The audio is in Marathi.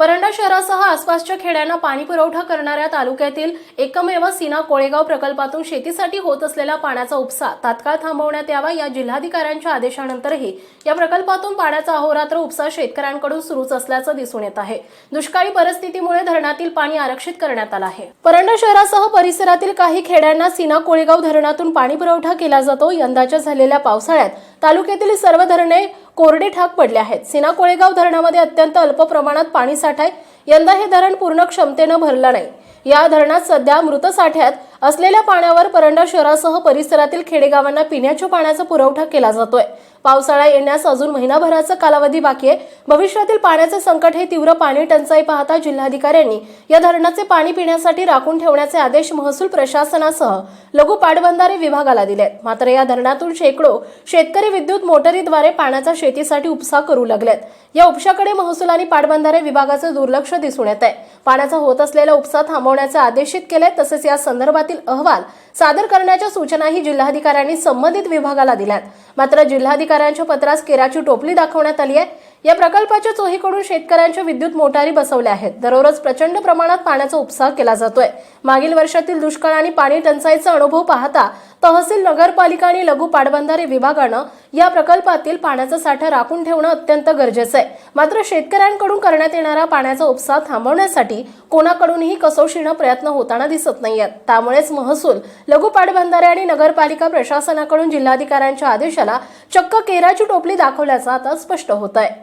परंडा शहरासह आसपासच्या खेड्यांना पाणी पुरवठा करणाऱ्या तालुक्यातील एकमेव सीना कोळेगाव प्रकल्पातून शेतीसाठी होत असलेला पाण्याचा उपसा तात्काळ थांबवण्यात यावा या जिल्हाधिकाऱ्यांच्या आदेशानंतरही या प्रकल्पातून पाण्याचा अहोरात्र उपसा शेतकऱ्यांकडून सुरूच असल्याचं दिसून येत आहे. दुष्काळी परिस्थितीमुळे धरणातील पाणी आरक्षित करण्यात आलं आहे. परंडा शहरासह परिसरातील काही खेड्यांना सीना कोळेगाव धरणातून पाणी पुरवठा केला जातो. यंदाच्या झालेल्या पावसाळ्यात तालुक्यातील सर्व धरणे कोरडे ठाक पडले आहेत. सीना कोळेगाव धरणामध्ये अत्यंत अल्प प्रमाणात पाणी साठ आहे यंदा हे धरण पूर्ण क्षमतेनं भरलं नाही. या धरणात सध्या मृत साठ्यात असलेल्या पाण्यावर परंडा शहरासह परिसरातील खेडेगावांना पिण्याच्या पाण्याचा पुरवठा केला जातोय. पावसाळा येण्यास अजून महिनाभराचा कालावधी बाकी आहे. भविष्यातील पाण्याचे संकट हे तीव्र पाणी टंचाई पाहता जिल्हाधिकाऱ्यांनी या धरणाचे पाणी पिण्यासाठी राखून ठेवण्याचे आदेश महसूल प्रशासनासह लघु पाटबंधारे विभागाला दिले मात्र या धरणातून शेकडो शेतकरी विद्युत मोटरीद्वारे पाण्याचा शेतीसाठी उपसा करू लागलेत. या उपशाकडे महसूल आणि पाटबंधारे विभागाचं दुर्लक्ष दिसून येत आहे पाण्याचा होत असलेला उपसा थांबवण्याचे आदेशित केले तसेच या संदर्भातील अहवाल सादर करण्याच्या सूचनाही जिल्हाधिकाऱ्यांनी संबंधित विभागाला दिल्यात. मात्र जिल्हाधिकाऱ्यांच्या पत्रास केराची टोपली दाखवण्यात आली आहे. या प्रकल्पाच्या चोहीकडून शेतकऱ्यांच्या विद्युत मोटारी बसवल्या आहेत. दररोज प्रचंड प्रमाणात पाण्याचा उपसा केला जातोय. मागील वर्षातील दुष्काळ आणि पाणी टंचाईचा अनुभव पाहता तहसील नगरपालिका आणि लघु पाटबंधारे विभागानं या प्रकल्पातील पाण्याचा साठा राखून ठेवणं अत्यंत गरजेचं आहे. मात्र शेतकऱ्यांकडून करण्यात येणारा पाण्याचा उपसा थांबवण्यासाठी कोणाकडूनही कसोशीनं प्रयत्न होताना दिसत नाहीयेत. त्यामुळेच महसूल लघु पाटबंधारे आणि नगरपालिका प्रशासनाकडून जिल्हाधिकाऱ्यांच्या आदेशाला चक्क केराची टोपली दाखवल्याचं आता स्पष्ट होत आहे